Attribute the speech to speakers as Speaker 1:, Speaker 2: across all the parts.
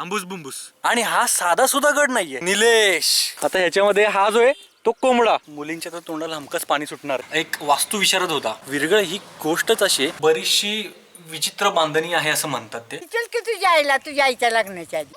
Speaker 1: आंबूस बुंबूस.
Speaker 2: आणि हा साधा सुद्धा गड नाहीये. निलेश. आता ह्याच्यामध्ये हा जो आहे तो कोंबडा. मुलींच्या तर तोंडाला हमखास पाणी सुटणार. एक वास्तू विचारत होता. विरगळ ही गोष्टच अशी आहे, बरीचशी विचित्र बांधणी आहे असं म्हणतात ते.
Speaker 3: चल की तुझ्या आईला तुझ्या आईच्या लग्नाच्या आधी.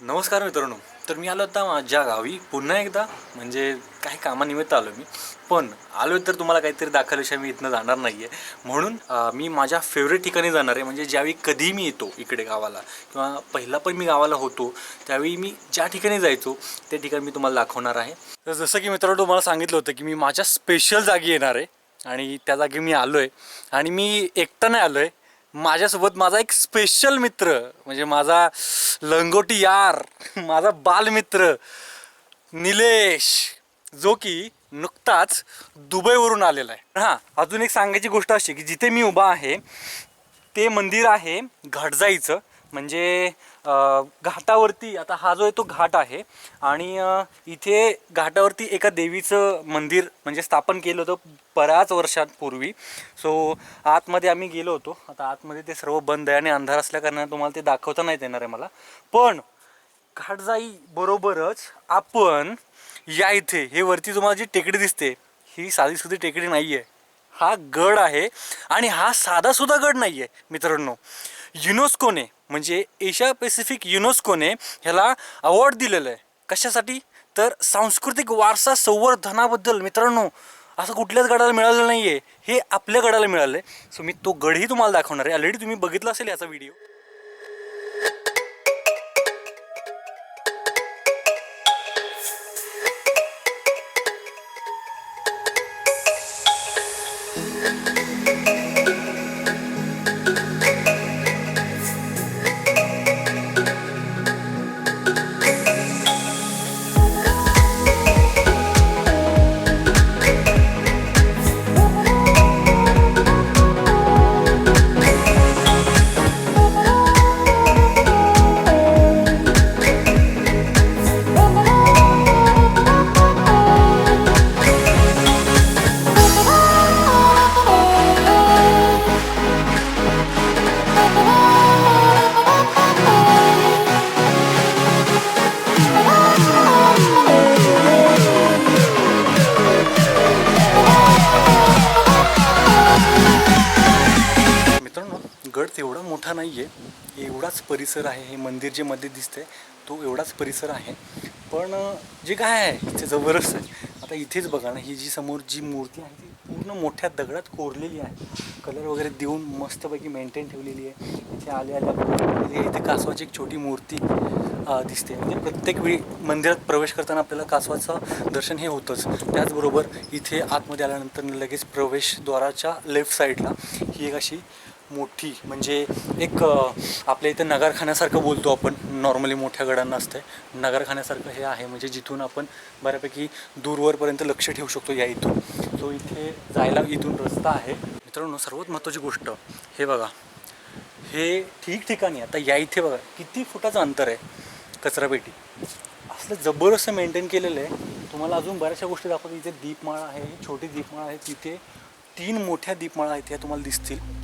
Speaker 2: नमस्कार मित्रांनो. तर मी आलो होता माझ्या गावी. पुन्हा एकदा म्हणजे काही कामानिमित्त आलो मी. पण आलो तर तुम्हाला काहीतरी दाखवल्याशिवाय मी इथनं जाणार नाही आहे म्हणून मी माझ्या फेवरेट ठिकाणी जाणार आहे. म्हणजे ज्यावेळी कधी मी येतो इकडे गावाला किंवा पहिला पण मी गावाला होतो त्यावेळी मी ज्या ठिकाणी जायचो ते ठिकाण मी तुम्हाला दाखवणार आहे. तर जसं की मित्रांनो तुम्हाला सांगितलं होतं की मी माझ्या स्पेशल जागी येणार आहे. आणि त्या जागी मी आलो आहे आणि मी एकटा नाही आलो आहे माझ्यासोबत माझा एक स्पेशल मित्र म्हणजे माझा लंगोटी यार माझा बालमित्र निलेश जो की नुकताच दुबईवरून आलेला आहे. हां अजून एक सांगायची गोष्ट अशी की जिथे मी उभा आहे ते मंदिर आहे घाटजाईचं. म्हणजे घाटावरती आता हा जो आहे तो घाट आहे आणि इथे घाटावरती एका देवीचं मंदिर म्हणजे स्थापन केलं होतं बऱ्याच वर्षांपूर्वी. सो आतमध्ये आम्ही गेलो होतो. आता आतमध्ये ते सर्व बंद आहे आणि अंधार असल्याकारणाने तुम्हाला ते दाखवता नाही येणार आहे मला. पण घाटजाई बरोबरच आपण या इथे हे वरती तुम्हाला जी टेकडी दिसते ही साधी सुधी टेकडी नाही आहे हा गड आहे आणि हा साधा सुद्धा गड नाही आहे मित्रांनो. युनेस्कोने म्हणजे एशिया पॅसिफिक युनेस्कोने ह्याला अवॉर्ड दिलेलं आहे. कशासाठी? तर सांस्कृतिक वारसा संवर्धनाबद्दल मित्रांनो. असं कुठल्याच गडाला मिळालं नाही आहे हे आपल्या गडाला मिळालं आहे सो मी तो गडही तुम्हाला दाखवणार आहे. ऑलरेडी तुम्ही बघितला असेल याचा व्हिडिओ नाही आहे एवढाच परिसर आहे हे मंदिर जे मध्ये दिसतंय तो एवढाच परिसर आहे. पण जे काय आहे इथे जबरदस्त आहे. आता इथेच बघा ना ही जी समोर जी मूर्ती आहे ती पूर्ण मोठ्या दगडात कोरलेली आहे. कलर वगैरे देऊन मस्तपैकी मेंटेन ठेवलेली आहे. इथे आल्या आल्या आहे. इथे कासवाची एक छोटी मूर्ती दिसते. म्हणजे प्रत्येक वेळी मंदिरात प्रवेश करताना आपल्याला कासवाचं दर्शन हे होतंच. त्याचबरोबर इथे आतमध्ये आल्यानंतर लगेच प्रवेशद्वाराच्या लेफ्ट साईडला ही एक अशी मोठी म्हणजे एक आपल्या इथं नगरखान्यासारखं बोलतो आपण. नॉर्मली मोठ्या गडांना असते नगरखान्यासारखं हे आहे. म्हणजे जिथून आपण बऱ्यापैकी दूरवरपर्यंत लक्ष ठेवू शकतो या इथून. तो इथे जायला इथून रस्ता आहे. मित्रांनो सर्वात महत्त्वाची गोष्ट हे बघा. हे ठिकठिकाणी आता या इथे बघा किती फुटाचं अंतर आहे? कचरापेटी. असलं जबरदस्त मेंटेन केलेलं आहे. तुम्हाला अजून बऱ्याचशा गोष्टी दाखवतो. इथे दीपमाळा आहे छोटी दीपमाळा आहे. तिथे तीन मोठ्या दीपमाळा आहेत ह्या तुम्हाला दिसतील.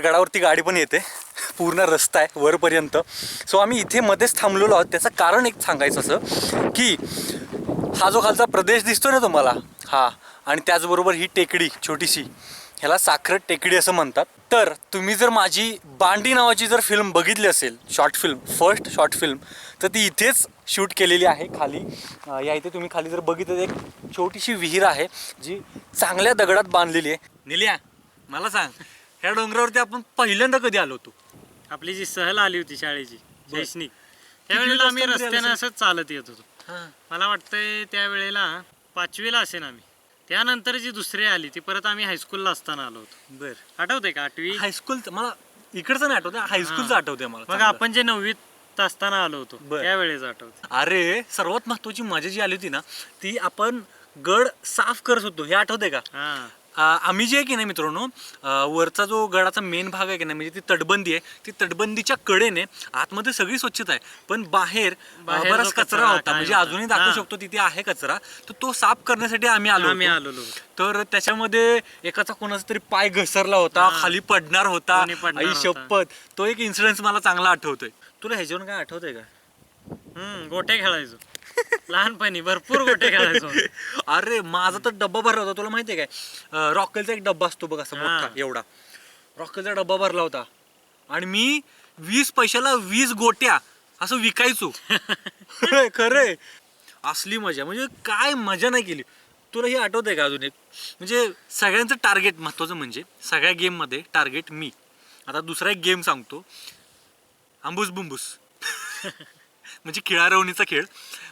Speaker 2: तर गडावरती गाडी पण येते. पूर्ण रस्ता आहे वरपर्यंत. सो आम्ही इथे मध्येच थांबलेलो आहोत. त्याचं कारण एक सांगायचं असं की हा जो खालचा प्रदेश दिसतो ना तुम्हाला हा आणि त्याचबरोबर ही टेकडी छोटीशी ह्याला साखर टेकडी असं म्हणतात. तर तुम्ही जर माझी बांडी नावाची जर फिल्म बघितली असेल short film first short film तर ती इथेच शूट केलेली आहे खाली. या इथे तुम्ही खाली जर बघितलं तर एक छोटीशी विहीर आहे जी चांगल्या दगडात बांधलेली आहे. निलिया मला सांग ह्या डोंगरावरती आपण पहिल्यांदा कधी आलो होतो?
Speaker 1: आपली जी सहल आली होती शाळेची. शैक्षणिक त्यावेळेला आम्ही रस्त्याने असंच चालत येत होतो. मला वाटतंय त्यावेळेला पाचवीला असेल आम्ही. त्यानंतर जी दुसरी आली ती परत आम्ही हायस्कूलला असताना आलो होतो.
Speaker 2: बर.
Speaker 1: आठवतंय का आठवी?
Speaker 2: हायस्कूलचं मला इकडचं नाही आठवतं हायस्कूलचं. आठवतंय मला
Speaker 1: मग
Speaker 2: चांगलं.
Speaker 1: आपण जे नववीत असताना आलो होतो
Speaker 2: बर.
Speaker 1: त्यावेळेस आठवत
Speaker 2: अरे सर्वात महत्वाची मजा जी आली होती ना ती आपण गड साफ करत होतो हे आठवते का?
Speaker 1: हा.
Speaker 2: आम्ही जे आहे की नाही मित्रांनो वरचा जो गडाचा मेन भाग आहे की नाही म्हणजे ती तटबंदी आहे ती तटबंदीच्या कडेने आतमध्ये सगळी स्वच्छता आहे पण बाहेर बराच कचरा होता म्हणजे. अजूनही दाखवू. शकतो तिथे आहे कचरा तर तो साफ करण्यासाठी आम्ही आलो
Speaker 1: आम्ही
Speaker 2: होतो. तर त्याच्यामध्ये एकाचा कोणाचा तरी पाय घसरला होता. खाली पडणार होता आई. शपथ तो एक इन्सिडेन्स मला चांगला आठवतोय तुला ह्याच्यावरून काय आठवतंय का
Speaker 1: हम्म गोटे खेळायचो लहानपणी भरपूर गोटे खेळायचो.
Speaker 2: अरे माझा तर डब्बा भरला होता तुला माहितीये काय? रॉकेलचा एक डब्बा असतो बघ असा
Speaker 1: हा.
Speaker 2: मोठा एवढा. रॉकेलचा डब्बा भरला होता. आणि मी वीस पैशाला वीस गोट्या असं विकायचो. खरंय असली मजा म्हणजे काय मजा नाही केली. तुला हे आठवतंय का अजून एक? म्हणजे सगळ्यांचं टार्गेट महत्वाचं म्हणजे सगळ्या गेममध्ये टार्गेट मी. आता दुसरा एक गेम सांगतो. आंबूस बुंबूस. म्हणजे खिळारवणीचा खेळ.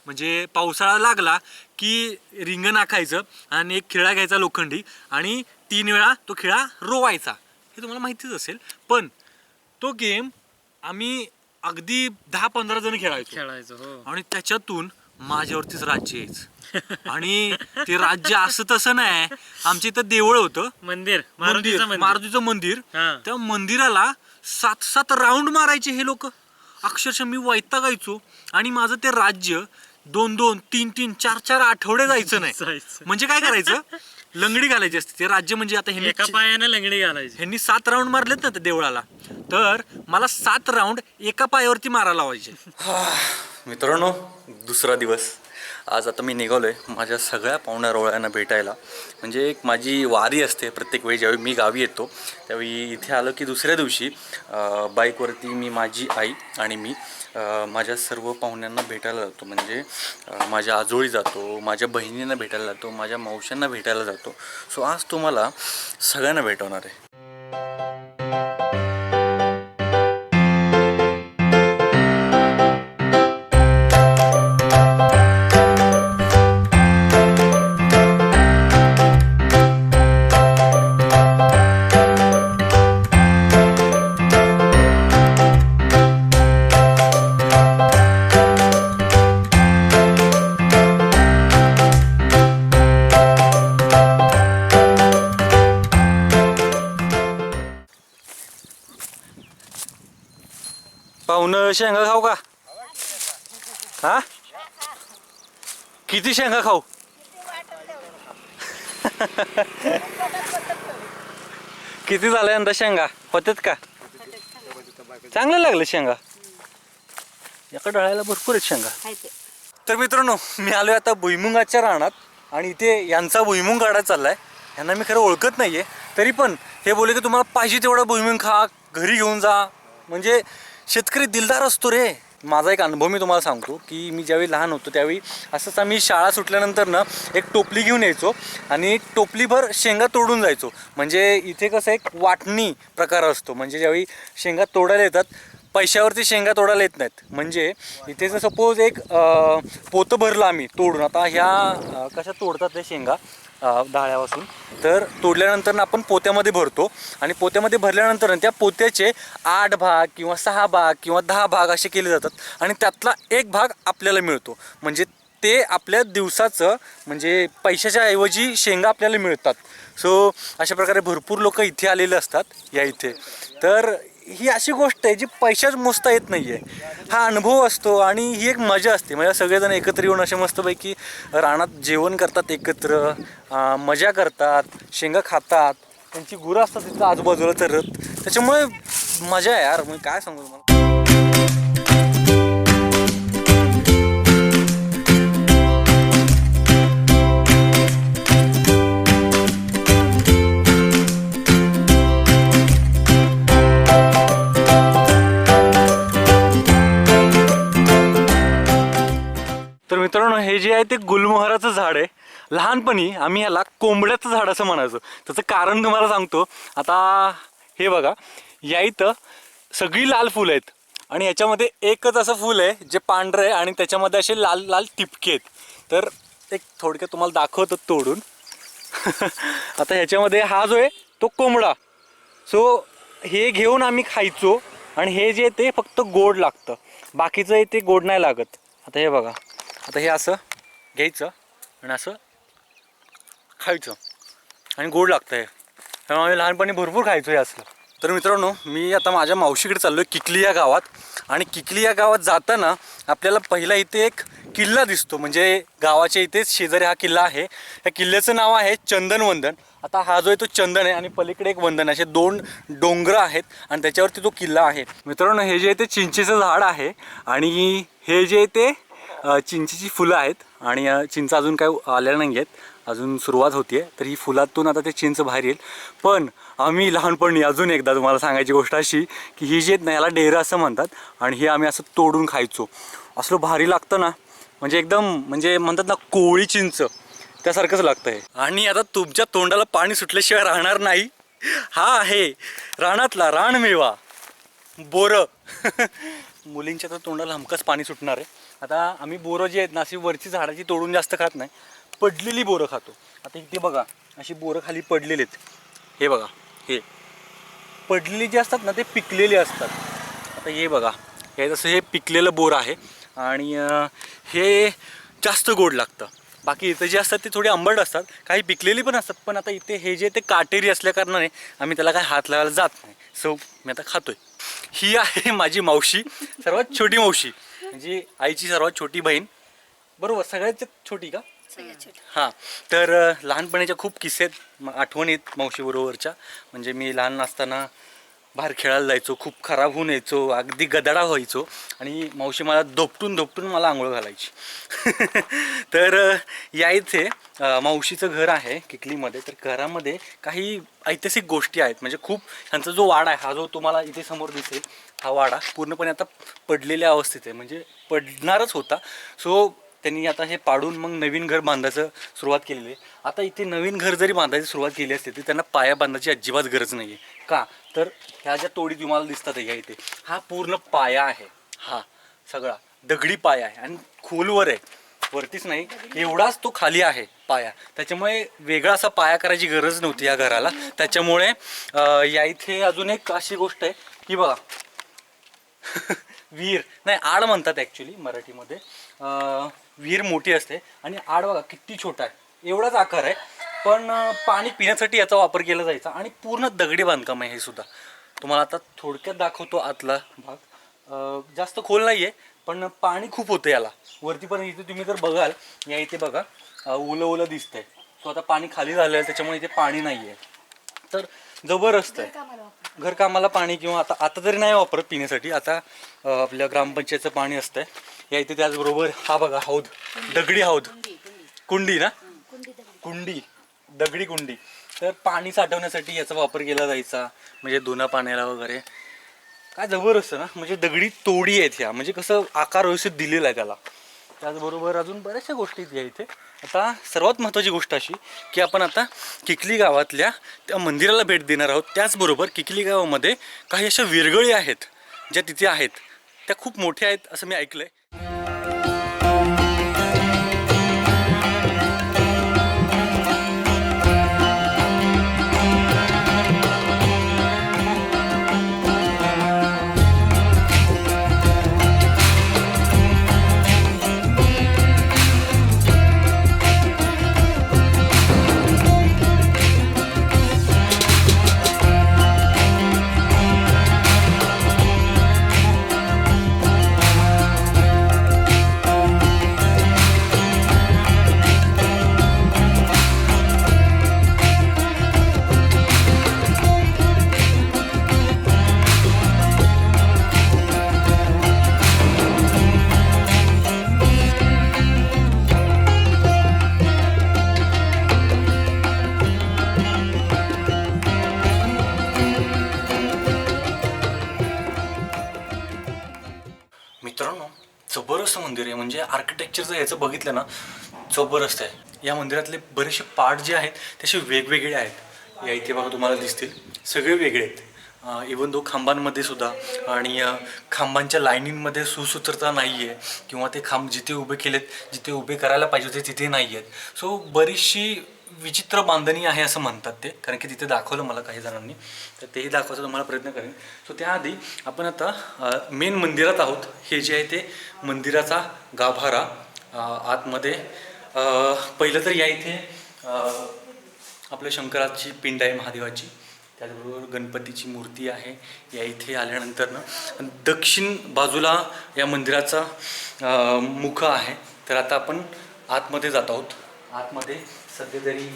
Speaker 2: म्हणजे पावसाळा लागला की रिंगण आखायचं आणि एक खिळा घ्यायचा लोखंडी आणि तीन वेळा तो खिळा रोवायचा. हे तुम्हाला माहितीच असेल. पण तो गेम आम्ही अगदी दहा पंधरा जण खेळायचो.
Speaker 1: खेळायचो हो.
Speaker 2: आणि त्याच्यातून माझ्यावरतीच राज्य यायचं. आणि ते राज्य असं तसं नाही. आमच्या इथं देवळ होतं.
Speaker 1: मंदिर मारुतीचं मंदिर.
Speaker 2: मारुतीचं मंदिर.
Speaker 1: हा.
Speaker 2: त्या मंदिराला सात सात राऊंड मारायचे हे लोक. अक्षरशः मी वैतागायचो आणि माझं ते राज्य दोन दोन तीन तीन चार चार आठवडे जायचं नाही.
Speaker 1: जायचं.
Speaker 2: म्हणजे काय करायचं? लंगडी घालायची असते. ते राज्य म्हणजे आता
Speaker 1: एका
Speaker 2: ह्यांनी
Speaker 1: पायाने लंगडी घालायची.
Speaker 2: ह्यांनी सात राऊंड मारलेत ना त्या देवळाला. तर मला सात राऊंड एका पायावरती मारायला लावायचे. मित्रांनो दुसरा दिवस. आज आता मी निघालोय माझ्या सगळ्या पाहुण्या रोळ्यांना भेटायला. म्हणजे एक माझी वारी असते प्रत्येक वेळी ज्यावेळी मी गावी येतो त्यावेळी इथे आलो की दुसऱ्या दिवशी अं, बाईकवरती मी माझी आई आणि मी माझ्या सर्व पाहुण्यांना भेटायला जातो. म्हणजे माझ्या आजोळी जातो माझ्या बहिणींना भेटायला जातो माझ्या मावशांना भेटायला जातो. सो आज तुम्हाला सगळ्यांना भेटवणार आहे. शेंगा खाऊ का? हा? किती शेंगा खाऊ? किती झालं यंदा शेंगा? होतात का? चांगलं लागलं शेंगा? एका डळायला भरपूर आहेत शेंगा. तर मित्रांनो मी आलोय आता भुईमुंगाच्या रानात आणि इथे यांचा भुईमुंग काढा चाललाय. यांना मी खरं ओळखत नाहीये. तरी पण हे बोलले की तुम्हाला पाहिजे तेवढा भुईमुंग खा घरी घेऊन जा. म्हणजे शेतकरी दिलदार असतो रे. माझा एक अनुभव मी तुम्हाला सांगतो की मी ज्यावेळी लहान होतो त्यावेळी असंच आम्ही शाळा सुटल्यानंतर ना एक टोपली घेऊन यायचो आणि टोपलीभर शेंगा तोडून जायचो. म्हणजे इथे कसं एक वाटणी प्रकार असतो. म्हणजे ज्यावेळी शेंगा तोडायला येतात पैशावरती शेंगा तोडायला येत नाहीत. म्हणजे इथे जर सपोज एक पोतं भरलं आम्ही तोडून. आता ह्या कशा तोडतात ते शेंगा? डाळ्यापासून. तर तोडल्यानंतर आपण पोत्यामध्ये भरतो आणि पोत्यामध्ये भरल्यानंतर त्या पोत्याचे आठ भाग किंवा सहा भाग किंवा दहा भाग असे केले जातात आणि त्यातला एक भाग आपल्याला मिळतो. म्हणजे ते आपल्या दिवसाचं म्हणजे पैशाच्या ऐवजी शेंगा आपल्याला मिळतात. सो अशा प्रकारे भरपूर लोक इथे आलेले असतात या इथे. तर ही अशी गोष्ट आहे जी पैशाच मोजता येत नाही आहे हा अनुभव असतो आणि ही एक मजा असते. म्हणजे सगळेजण एकत्र येऊन असे मस्तपैकी रानात जेवण करतात एकत्र मजा करतात शेंगा खातात. त्यांची गुरं असतात तिथं आजूबाजूला तर त्याच्यामुळे मजा आहे यार. मी काय सांगू तुम्हाला? मित्रांनो हे जे आहे ते गुलमोहराचं झाड आहे. लहानपणी आम्ही ह्याला कोंबड्याचं झाड असं म्हणायचो. त्याचं कारण तुम्हाला सांगतो. आता हे बघा या इथं सगळी लाल फुलं आहेत. आणि याच्यामध्ये एकच असं फुल आहे जे पांढरं आहे आणि त्याच्यामध्ये असे लाल लाल टिपके आहेत. तर एक थोडक्यात तुम्हाला दाखवतो तोडून. आता ह्याच्यामध्ये हा जो आहे तो कोंबडा. सो हे घेऊन आम्ही खायचो आणि हे जे आहे ते फक्त गोड लागतं. बाकीचं ते गोड नाही लागत. आता हे बघा. आता हे असं घ्यायचं आणि असं खायचं. आणि गोड लागतं हे त्यामुळे आम्ही लहानपणी भरपूर खायचो हे असलं. तर मित्रांनो मी आता माझ्या मावशीकडे चाललो आहे किकली या गावात. आणि किकली या गावात जाताना आपल्याला पहिला इथे एक किल्ला दिसतो. म्हणजे गावाच्या इथेच शेजारी हा किल्ला आहे. या किल्ल्याचं नाव आहे चंदन वंदन. आता हा जो आहे तो चंदन आहे आणि पलीकडे एक वंदन. असे दोन डोंगर आहेत आणि त्याच्यावरती तो किल्ला आहे. मित्रांनो हे जे आहे ते चिंचेचं झाड आहे. आणि हे जे आहे ते चिंचेची फुलं आहेत आणि चिंच अजून काय आल्या नाही आहेत अजून सुरुवात होती आहे तर ही फुलातून आता ते चिंच बाहेर येईल. पण आम्ही लहानपणी अजून एकदा तुम्हाला सांगायची गोष्ट अशी की ही जी आहेत ना याला डेरं असं म्हणतात आणि हे आम्ही असं तोडून खायचो. असलं भारी लागतं ना. म्हणजे एकदम म्हणजे म्हणतात ना कोळी चिंच. त्यासारखंच लागतं हे आणि आता तुमच्या तोंडाला पाणी सुटल्याशिवाय राहणार नाही. हा आहे रानातला रानमेवा. बोरं. मुलींच्या तर तोंडाला हमखास पाणी सुटणार आहे. आता आम्ही बोरं जी आहेत ना अशी वरची झाडाची तोडून जास्त खात नाही. पडलेली बोरं खातो. आता इथे बघा अशी बोरं खाली पडलेली आहेत. हे बघा हे. पडलेली जी असतात ना ते पिकलेले असतात. आता हे बघा हे जसं हे पिकलेलं बोर आहे आणि हे जास्त गोड लागतं. बाकी इथं जे असतात ते थोडी आंबट असतात. काही पिकलेली पण असतात पण आता इथे हे जे ते काटेरी असल्या कारणाने आम्ही त्याला काय हात लावायला जात नाही. सो मी आता खातोय. ही आहे माझी मावशी सर्वात छोटी मावशी. म्हणजे आईची सर्वात छोटी बहीण. बरोबर सगळ्यात छोटी का? हां. तर लहानपणीच्या खूप किस्से आहेत म- आठवणी आहेत मावशीबरोबरच्या म्हणजे मी लहान असताना बाहेर खेळायला जायचो खूप खराब होऊन यायचो अगदी गदाडा व्हायचो. आणि मावशी मला दोपटून दोपटून मला आंघोळ घालायची. तर अ, या इथे अ, मावशीचं घर आहे किकलीमध्ये. तर घरामध्ये काही ऐतिहासिक गोष्टी आहेत. म्हणजे खूप ह्यांचा जो वाडा आहे हा जो तुम्हाला इथे समोर दिसेल हा वाडा पूर्णपणे आता पडलेल्या अवस्थेत आहे. म्हणजे पडणारच होता. सो त्यांनी आता हे पाडून मग नवीन घर बांधायचं सुरुवात केलेली आहे. आता इथे नवीन घर जरी बांधायची सुरुवात केली असते तरी त्यांना पाया बांधायची अजिबात गरज नाही आहे का? तर ह्या ज्या तोडी तुम्हाला दिसतात ह्या इथे हा पूर्ण पाया आहे. हा सगळा दगडी पाया आहे. आणि खोलवर आहे. वरतीच नाही एवढाच तो खाली आहे पाया. त्याच्यामुळे वेगळा असा पाया करायची गरज नव्हती या घराला. त्याच्यामुळे या इथे अजून एक अशी गोष्ट आहे की बघा विहीर नाही आड म्हणतात ॲक्च्युली मराठीमध्ये. विहीर मोठी असते आणि आड बघा किती छोटा आहे. एवढाच आकार आहे. पण पाणी पिण्यासाठी याचा वापर केला जायचा आणि पूर्ण दगडी बांधकाम आहे हे सुद्धा. तुम्हाला आता थोडक्यात दाखवतो आतला भाग. अं, जास्त खोल नाही आहे पण पाणी खूप होतं याला. वरती पण इथे तुम्ही जर बघाल या इथे बघा ओलं ओलं दिसतंय. सो आता पाणी खाली झालेलं आहे त्याच्यामुळे इथे पाणी नाही आहे तर जबरदस्त आहे. घरकामाला पाणी किंवा आता आता तरी नाही वापरत पिण्यासाठी. आता आपल्या ग्रामपंचायतचं पाणी असतंय. या इथे त्याचबरोबर हा बघा हौद. दगडी हौद. कुंडी ना? कुंडी. दगडी कुंडी. तर पाणी साठवण्यासाठी याचा वापर केला जायचा. म्हणजे धुना पाण्याला वगैरे. काय जबरदस्त ना? म्हणजे दगडी तोडी आहेत ह्या. म्हणजे कसं आकार व्यवस्थित दिलेला आहे त्याला. त्याचबरोबर अजून बऱ्याचशा गोष्टी आहेत या इथे. आता सर्वात महत्त्वाची गोष्ट अशी की आपण आता किकली गावातल्या त्या मंदिराला भेट देणार आहोत. त्याचबरोबर किकली गावामध्ये काही अशा विरगळी आहेत ज्या तिथे आहेत. त्या खूप मोठ्या आहेत असं मी ऐकलं आहे जबरदस्त मंदिर आहे. म्हणजे आर्किटेक्चरचं याचं बघितलं ना जबरदस्त आहे. या मंदिरातले बरेचसे पार्ट जे आहेत तसे वेगवेगळे आहेत. या इथे बघा तुम्हाला दिसतील. सगळे वेगळे आहेत. इवन दो खांबांमध्ये सुद्धा आणि खांबांच्या लाईनींमध्ये सुसूत्रता नाही आहे किंवा ते खांब जिथे उभे केलेत जिथे उभे करायला पाहिजे होते तिथे नाही आहेत सो बरीचशी विचित्र बांधणी आहे असं म्हणतात ते. कारण की तिथे दाखवलं मला काही जणांनी. तर तेही दाखवायचा तुम्हाला प्रयत्न करेन. सो त्याआधी आपण आता मेन मंदिरात आहोत. हे जे आहे ते मंदिराचा गाभारा. आतमध्ये पहिलं तर या इथे आपल्या शंकराची पिंड आहे महादेवाची. त्याचबरोबर गणपतीची मूर्ती आहे. या इथे आल्यानंतर ना दक्षिण बाजूला या मंदिराचा मुख आहे. तर आता आपण आतमध्ये जात आहोत. आतमध्ये सध्या तरी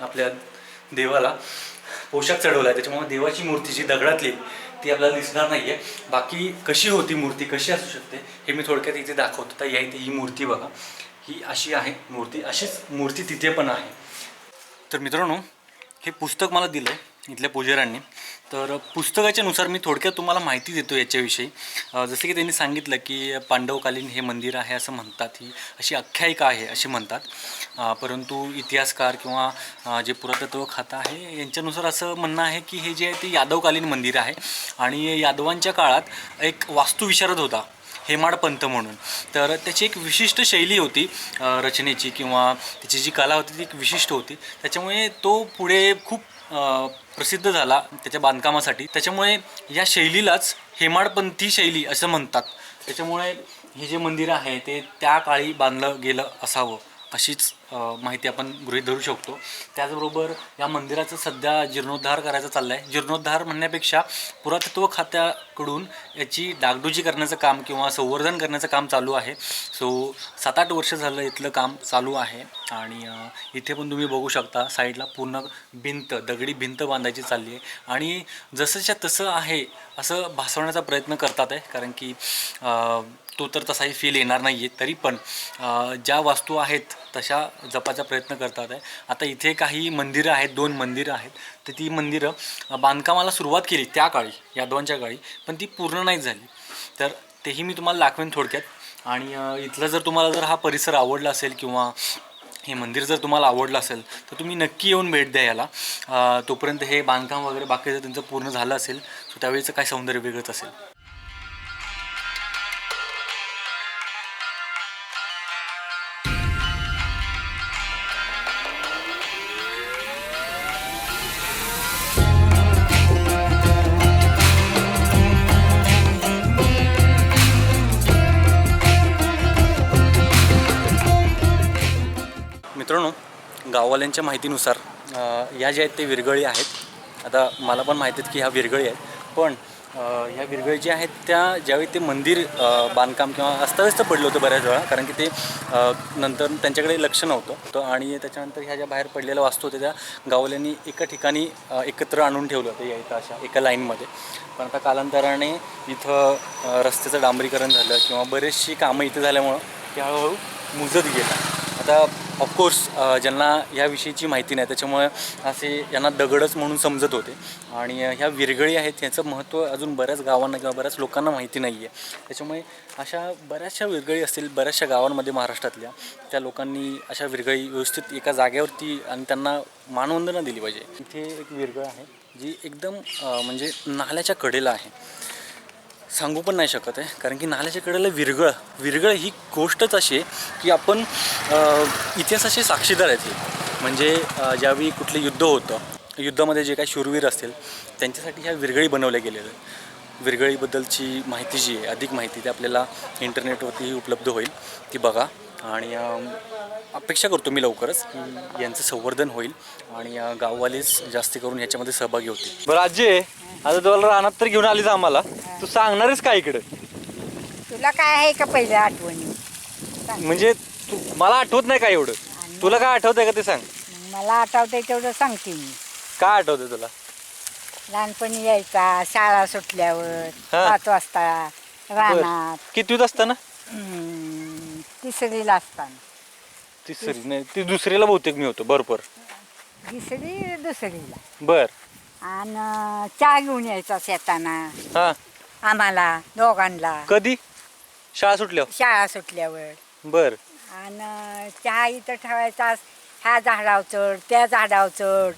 Speaker 2: आपल्या देवाला पोशाख चढवला आहे त्याच्यामुळे देवाची मूर्ती जी दगडातली ती आपल्याला दिसणार नाही आहे बाकी कशी होती मूर्ती कशी असू शकते हे मी थोडक्यात इथे दाखवतो. तर या इथे ही मूर्ती बघा. ही अशी आहे मूर्ती. अशीच मूर्ती तिथे पण आहे. तर मित्रांनो हे पुस्तक मला दिलं आहे इथल्या पुजाऱ्यांनी. तर पुस्तकाच्या नुसार मी थोडक्यात तुम्हाला माहिती देतो याच्याविषयी. जसं की त्यांनी सांगितलं की पांडवकालीन हे मंदिर आहे असं म्हणतात ही अशी आख्यायिका आहे अशी म्हणतात. परंतु इतिहासकार किंवा जे पुरातत्व खातं आहे यांच्यानुसार असं म्हणणं आहे की हे जे आहे ते यादवकालीन मंदिर आहे. आणि यादवांच्या काळात एक वास्तुविशारद होता हेमाडपंथ म्हणून. तर त्याची एक विशिष्ट शैली होती रचनेची किंवा त्याची जी कला होती ती एक विशिष्ट होती. त्याच्यामुळे तो पुढे खूप प्रसिद्ध झाला त्याच्या बांधकामासाठी. त्याच्यामुळे या शैलीलाच हेमाडपंथी शैली असं म्हणतात. त्याच्यामुळे हे जे मंदिर आहे ते त्या काळी बांधलं गेलं असावं अशीच माहिती आपण गृहीत धरू शकतो. त्याचबरोबर या मंदिराचं सध्या जीर्णोद्धार करायचा चाललं आहे जीर्णोद्धार म्हणण्यापेक्षा पुरातत्व खात्याकडून याची डागडुजी करण्याचं काम किंवा संवर्धन करण्याचं काम चालू आहे. सो सात आठ वर्ष झालं इथलं काम चालू आहे. आणि इथे पण तुम्ही बघू शकता साईडला पूर्ण भिंत दगडी भिंत बांधायची चालली आहे. आणि जसंच्या तसं आहे असं भासवण्याचा प्रयत्न करतात आहे. कारण की तो तर तसाही फील येणार नाही आहे तरी पण ज्या वास्तू आहेत तशा जपायचा प्रयत्न करतात आहे. आता इथे काही मंदिरं आहेत दोन मंदिरं आहेत. तर ती मंदिरं बांधकामाला सुरुवात केली त्या काळी यादवांच्या काळी पण ती पूर्ण नाही झाली. तर तेही मी तुम्हाला दाखवेन थोडक्यात. आणि इथलं जर तुम्हाला जर हा परिसर आवडला असेल किंवा हे मंदिर जर तुम्हाला आवडलं असेल तर तुम्ही नक्की येऊन भेट द्या याला. तोपर्यंत हे बांधकाम वगैरे बाकीचं त्यांचं पूर्ण झालं असेल सो त्यावेळीचं काय सौंदर्य वेगळंच असेल. गाववाल्यांच्या माहितीनुसार ह्या ज्या आहेत ते विरगळी आहेत. आता मला पण माहिती आहेत की ह्या विरगळी आहेत. पण ह्या विरगळी ज्या आहेत त्या ज्यावेळी ते मंदिर बांधकाम किंवा अस्ताव्यस्त पडलं होतं बऱ्याच वेळा कारण की ते नंतर त्यांच्याकडे लक्ष नव्हतं. तर आणि त्याच्यानंतर ह्या ज्या बाहेर पडलेल्या वास्तू होत्या त्या गावल्यांनी एका ठिकाणी एकत्र आणून ठेवलं होतं या इथं अशा एका लाईनमध्ये. पण आता कालांतराने इथं रस्त्याचं डांबरीकरण झालं किंवा बरेचशी कामं इथं झाल्यामुळं ते हळूहळू मुजत गेलं. आता ऑफकोर्स ज्यांना ह्याविषयीची माहिती नाही त्याच्यामुळे असे यांना दगडच म्हणून समजत होते. आणि ह्या विरगळी आहेत याचं महत्त्व अजून बऱ्याच गावांना किंवा बऱ्याच लोकांना माहिती नाही आहे त्याच्यामुळे अशा बऱ्याचशा विरगळी असतील बऱ्याचशा गावांमध्ये महाराष्ट्रातल्या त्या लोकांनी अशा विरगळी व्यवस्थित एका जागेवरती आणि त्यांना मानवंदना दिली पाहिजे. इथे एक विरगळ आहे जी एकदम म्हणजे नाल्याच्या कडेला आहे. सांगू पण नाही शकत आहे. कारण की नाल्याच्या कडेला विरगळ विरगळ ही गोष्टच अशी आहे की आपण इतिहासाचे साक्षीदार आहेत हे. म्हणजे ज्यावेळी कुठलं युद्ध होतं युद्धामध्ये जे काही शूरवीर असतील त्यांच्यासाठी ह्या विरगळी बनवल्या गेलेल्या विरगळीबद्दलची माहिती जी आहे अधिक माहिती ती आपल्याला इंटरनेटवरती उपलब्ध होईल. ती बघा. आणि अ, अपेक्षा करतो मी लवकरच की यांचं संवर्धन होईल आणि गाववालेच जास्ती करून याच्यामध्ये सहभागी होतील.
Speaker 4: बरं आजी आता तुला रानात तर घेऊन आलीच आम्हाला. तू सांगणारच काय इकडे?
Speaker 3: तुला काय आहे का पहिल्या आठवणी?
Speaker 4: म्हणजे तू मला आठवत नाही काय एवढं? तुला काय आठवतंय का ते सांग?
Speaker 3: मला आठवतंय तेवढं सांगते मी.
Speaker 4: काय आठवतंय तुला?
Speaker 3: लहानपणी यायचा शाळा सुटल्यावर. पाच वाजता रानात.
Speaker 4: कितवीत असताना?
Speaker 3: तिसरीला असताना
Speaker 4: तिसरी नाही ती दुसरीला बहुतेक मी होतो बरोबर.
Speaker 3: तिसरी दुसरीला.
Speaker 4: बर.
Speaker 3: आणि चहा घेऊन यायचा शेताना.
Speaker 4: हा.
Speaker 3: आम्हाला दोघांना.
Speaker 4: कधी?
Speaker 2: शाळा सुटल्या
Speaker 3: शाळा सुटल्यावर.
Speaker 2: बर.
Speaker 3: आणि चहा इथं ठेवायचा ह्या झाडावर चढ त्या झाडावर चढ.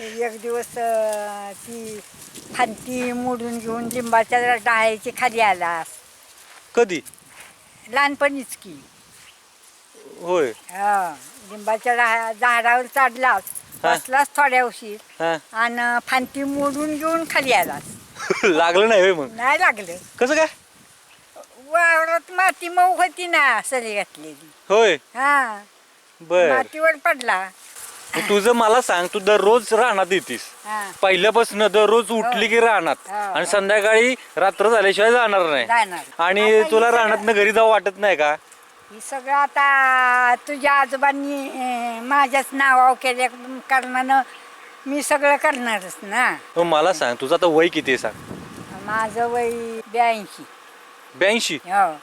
Speaker 3: एक दिवस अं, ती फांती मोडून घेऊन लिंबाच्या डाळ्याची खाली आलास
Speaker 2: कधी?
Speaker 3: लहानपणीच की.
Speaker 2: होय.
Speaker 3: हा लिंबाच्या झाडावर चढलास. बसलास थोड्या उशीर
Speaker 2: हा.
Speaker 3: आणि फांती मोडून घेऊन खाली आलास.
Speaker 2: लागलं नाही होय मग?
Speaker 3: नाही लागलं.
Speaker 2: कसं काय?
Speaker 3: वावरात माती मऊ होती ना सरी घातलेली.
Speaker 2: होय.
Speaker 3: हा.
Speaker 2: बर.
Speaker 3: मातीवर पडला.
Speaker 2: मग तुझं मला सांग तू दररोज रानात येतीस.
Speaker 3: हा.
Speaker 2: पहिल्यापासून दररोज उठली की रानात.
Speaker 3: हो, हो.
Speaker 2: आणि संध्याकाळी रात्र झाल्याशिवाय जाणार नाही.
Speaker 3: जाणार.
Speaker 2: आणि
Speaker 3: आता
Speaker 2: तुला
Speaker 3: ही सगळं-
Speaker 2: रानातनं घरी जाऊ वाटत नाही का?
Speaker 3: ही सगळं आता तुझ्या आजोबांनी अं, माझ्याच नावावर केल्या कारणानं मी सगळं करणारच ना.
Speaker 2: मग मला सांग तुझं आता वय किती आहे सांग?
Speaker 3: माझं वय ब्याऐंशी.
Speaker 2: ब्याऐंशी?
Speaker 3: हो.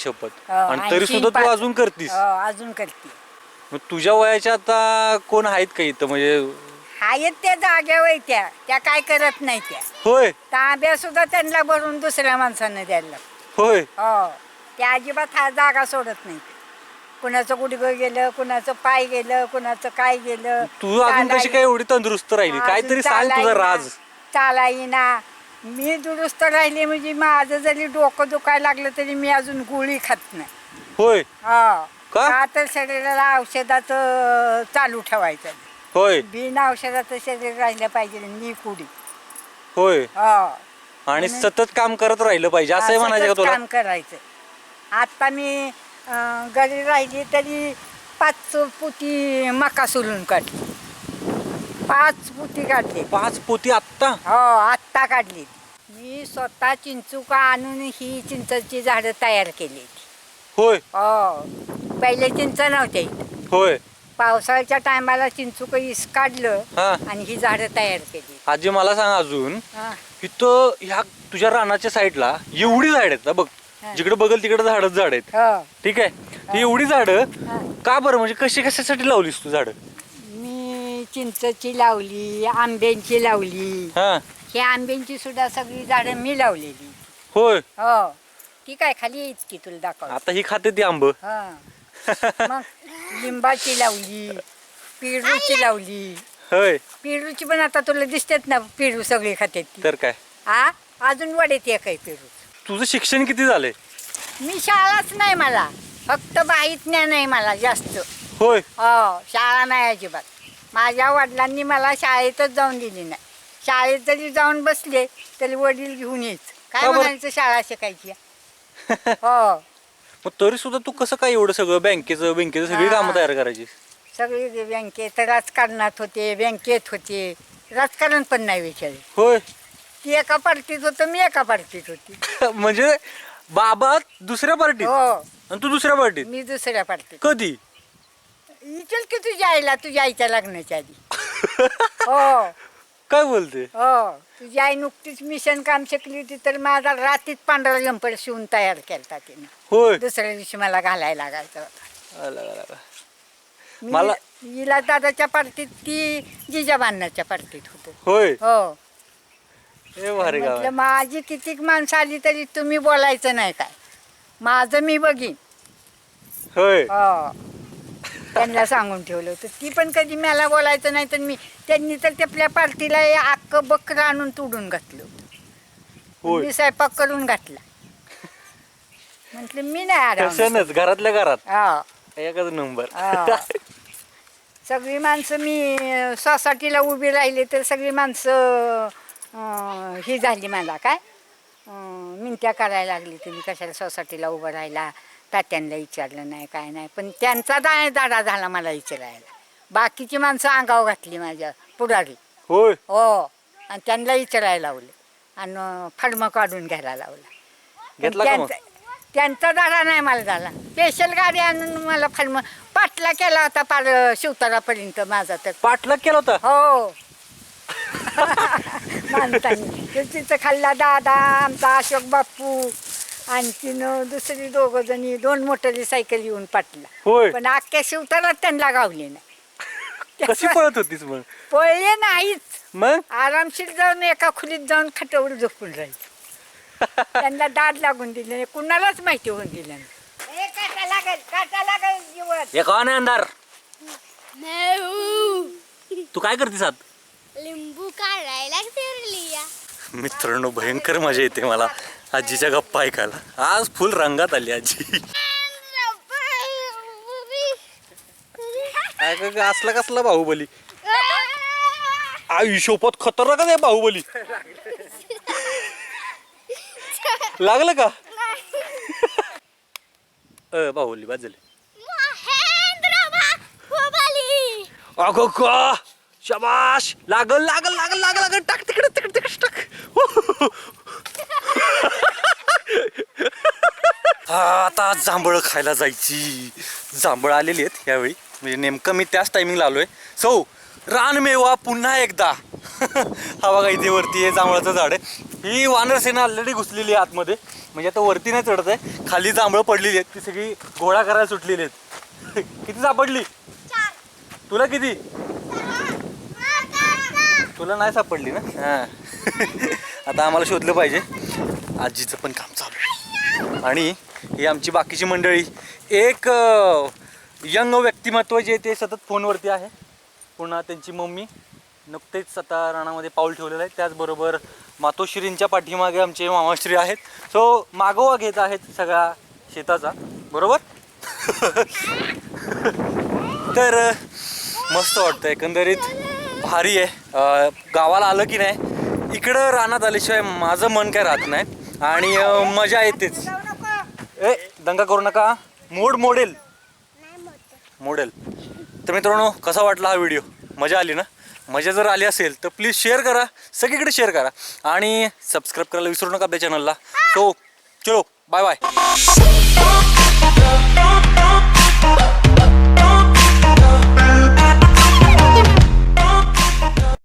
Speaker 2: शपथ.
Speaker 3: हो,
Speaker 2: आणि तरी
Speaker 3: 80
Speaker 2: सुद्धा तू
Speaker 3: पाच.
Speaker 2: अजून करतीस?
Speaker 3: हो अजून करते.
Speaker 2: मग तुझ्या वयाच्या आता कोण आहेत का इथं? म्हणजे
Speaker 3: आहेत त्या जाग्यावर त्या. त्या काय करत नाही त्या.
Speaker 2: होय.
Speaker 3: तांब्या सुद्धा त्यांना भरून दुसऱ्या माणसानं द्यायला.
Speaker 2: होय.
Speaker 3: हो. त्या अजिबात हा जागा सोडत नाही. कुणाचं गुडघं गेलं कुणाचं पाय गेलं कुणाचं काय गेलं.
Speaker 2: तू अजून कशी काय एवढी तंदुरुस्त राहिली? काहीतरी सांग तुझा राज.
Speaker 3: चालायना. मी दुरुस्त राहिली म्हणजे माझं जरी डोकं दुखायला लागलं तरी मी अजून गोळी खात नाही.
Speaker 2: होय.
Speaker 3: हो.
Speaker 2: का?
Speaker 3: तर शरीराला औषधाचं चालू ठेवायचं.
Speaker 2: होय.
Speaker 3: बिन औषधाचं शरीर राहिलं पाहिजे मी कुडी.
Speaker 2: होय.
Speaker 3: हो.
Speaker 2: आणि सतत काम करत राहिलं पाहिजे असंही
Speaker 3: हा,
Speaker 2: म्हणायचं का
Speaker 3: सतत
Speaker 2: तुला?
Speaker 3: काम करायचं. आता मी अं, घरी राहिली तरी पाच पुती मका सोलून काढली. पाच पुती काढली.
Speaker 2: पाच पोती आत्ता?
Speaker 3: हो आत्ता काढली. मी स्वतः चिंचुका आणून ही चिंचाची झाडं तयार केली
Speaker 2: होय.
Speaker 3: हो. पहिले चिंच नव्हते
Speaker 2: होय.
Speaker 3: पावसाळ्याच्या टायमाला चिंचुक इस काढलं
Speaker 2: हा.
Speaker 3: आणि ही झाडं तयार केली.
Speaker 2: आजी मला सांग अजून
Speaker 3: हा.
Speaker 2: इथं ह्या तुझ्या रानाच्या साईडला एवढी झाड आहेत ना बघ.
Speaker 3: हा.
Speaker 2: जिकडे बघल तिकडे झाडच झाड आहेत.
Speaker 3: हो.
Speaker 2: ठीक आहे? ही. एवढी झाडं
Speaker 3: हा.
Speaker 2: का बरं? म्हणजे कशी कशासाठी लावलीस तू झाड?
Speaker 3: मी चिंचची लावली आंब्यांची लावली.
Speaker 2: हा.
Speaker 3: ही आंब्यांची सुद्धा सगळी झाडं मी लावलेली.
Speaker 2: होय.
Speaker 3: हो. ठीक आहे खाली येत की तुला दाखव
Speaker 2: आता ही खाते ती आंब.
Speaker 3: हा. मग लिंबाची लावली पेरूची लावली.
Speaker 2: होय.
Speaker 3: पेरूची पण आता तुला दिसतेत ना पेरू सगळी खाते ती.
Speaker 2: तर काय?
Speaker 3: हा अजून वडेत एक आहे पेरू.
Speaker 2: तुझं शिक्षण किती झालंय?
Speaker 3: मी शाळाच नाही मला. फक्त बाहीत ज्ञान आहे मला जास्त.
Speaker 2: होय.
Speaker 3: हो शाळा नाही अजिबात. माझ्या वडिलांनी मला शाळेतच जाऊन दिली नाही. शाळेत जरी जाऊन बसले तरी वडील घेऊन यायचं काय
Speaker 2: का बरं?
Speaker 3: म्हणायचं शाळा शिकायची? हो.
Speaker 2: मग तरी सुद्धा तू कसं काय एवढं सगळं बँकेचं बँकेचं सगळी. कामं तयार करायची
Speaker 3: सगळे बँकेत राजकारणात होते बँकेत होते. राजकारण पण नाही विचारले.
Speaker 2: होय.
Speaker 3: ती एका पार्टीत होतं मी एका पार्टीत होती.
Speaker 2: म्हणजे बाबा दुसऱ्या पार्टीत?
Speaker 3: हो.
Speaker 2: आणि तू दुसऱ्या पार्टीत?
Speaker 3: मी दुसऱ्या पार्टीत.
Speaker 2: कधी?
Speaker 3: विचार की तुझ्या आईला तुझ्या आईच्या लग्नाच्या आधी. हो.
Speaker 2: काय बोलते?
Speaker 3: हो तुझी आई नुकतीच मिशन काम शिकली होती तर माझा रातीत पांढरा जंपर शिवून तयार केला तिने.
Speaker 2: होय.
Speaker 3: दुसऱ्या दिवशी मला घालायला लागायचं होतं.
Speaker 2: आला, आला, आला.
Speaker 3: मी
Speaker 2: मला-
Speaker 3: हिला दादाच्या पार्टीत ती जिजाबांनाच्या पार्टीत होतो.
Speaker 2: होय.
Speaker 3: हो.
Speaker 2: हे भारी गाव
Speaker 3: म्हटलं
Speaker 2: आहे.
Speaker 3: माझी कितीक माणसं आली तरी तुम्ही बोलायचं नाही काय? माझं मी बघीन.
Speaker 2: होय.
Speaker 3: हो. त्यांना सांगून ठेवलं होतं. ती पण कधी मला बोलायचं नाही तर मी त्यांनी तर आपल्या पार्टीला हे अख्ख बकरं आणून तोडून घातलं होतं. मी स्वयंपाक करून घातला. म्हटलं मी नाही आराम
Speaker 2: घरातल्या घरात.
Speaker 3: हा.
Speaker 2: एकच नंबर.
Speaker 3: हा. सगळी माणसं मी सोसायटीला उभी राहिली तर सगळी माणसं अं, ही झाली मला. काय? अं, मिनत्या करायला लागली तुम्ही कशाला सोसायटीला उभं राहिला तात्यांना विचारलं नाही काय नाही. पण त्यांचा दाय दाडा झाला मला विचारायला. बाकीची माणसं अंगावर घातली माझ्या पुढारी.
Speaker 2: होय?
Speaker 3: हो. आणि त्यांना विचारायला लावलं. आणि फडमं काढून घ्यायला लावलं.
Speaker 2: घेतला का मग?
Speaker 3: त्यांचा त्यांचा दाडा नाही मला झाला. स्पेशल गाडी आणून मला फडमं पाटला केला होता पार शिवतरापर्यंत माझा तर.
Speaker 2: पाठलाग केला होता?
Speaker 3: हो. माणसांनी तिथं खाल्ला दादा आमचा अशोक बापू आणखीन दुसरी दोघं जणी दोन मोटरी सायकल येऊन पाटला
Speaker 2: होय.
Speaker 3: पण अख्ख्या शिवतारात त्यांना गावले नाही.
Speaker 2: कशी पळत होतीस मग?
Speaker 3: पळले नाहीच.
Speaker 2: मग?
Speaker 3: आरामशीर जाऊन एका खोलीत जाऊन खटावर झोपून राहील. त्यांना दाद लागून दिले नाही. कुणालाच माहिती होऊन दिलं नाही. ए, काटा लागेल काटा लागेल जीवन
Speaker 2: हे कोण आहे अंधार?
Speaker 5: नेऊ.
Speaker 2: तू काय करतेस आत?
Speaker 5: लिंबू काढायला फिरली या.
Speaker 2: मित्रांनो भयंकर मजा येते मला. आजीच्या गप्पा ऐकायला. आज फुल रंगात आली आजी.
Speaker 4: काय काय असला कसला बाहुबली? आयुष्योपत खतरनाक आहे बाहुबली. लागलं का?
Speaker 2: अ बाहुली बाद झाली.
Speaker 4: अगो का शबाश. लागल लागल लागल लागल लागल. टाक तिकडे तिकडे तिकडे टाक.
Speaker 2: हा आता जांभळं खायला जायची. जांभळं आलेली आहेत यावेळी. म्हणजे नेमकं मी त्याच टायमिंगला आलोय. सो रानमेवा पुन्हा एकदा. हा बघा इथे वरती आहे जांभळाचं झाड आहे. ही वानरसेना ऑलरेडी घुसलेली आहे आतमध्ये. म्हणजे आता वरती नाही चढत आहे. खाली जांभळं पडलेली आहेत. ती सगळी गोळा करायला सुटलेली आहेत. किती सापडली? तुला किती? तुला नाही सापडली ना? हां. आता आम्हाला शोधलं पाहिजे. आजीचं पण काम चालू आहे. आणि ही आमची बाकीची मंडळी एक यंग व्यक्तिमत्व जे ते सतत फोनवरती आहे. पुन्हा त्यांची मम्मी नुकतेच आता राणामध्ये पाऊल ठेवलेलं आहे. त्याचबरोबर मातोश्रींच्या पाठीमागे आमचे मामाश्री आहेत. सो मागोवा घेत आहेत सगळा शेताचा. बरोबर? तर मस्त वाटतं एकंदरीत भारी आहे. गावाला आलं की नाही इकडं रानात आल्याशिवाय माझं मन काय राहत नाही. आणि मजा येतेच ए दंगा करू नका. मोड मोडेल. मोडेल. तर मित्रांनो कसा वाटला हा व्हिडिओ? मजा आली ना? मजा जर आली असेल तर प्लीज शेअर करा. सगळीकडे शेअर करा. आणि सबस्क्राईब करायला विसरू नका आपल्या चॅनलला. सो चलो बाय बाय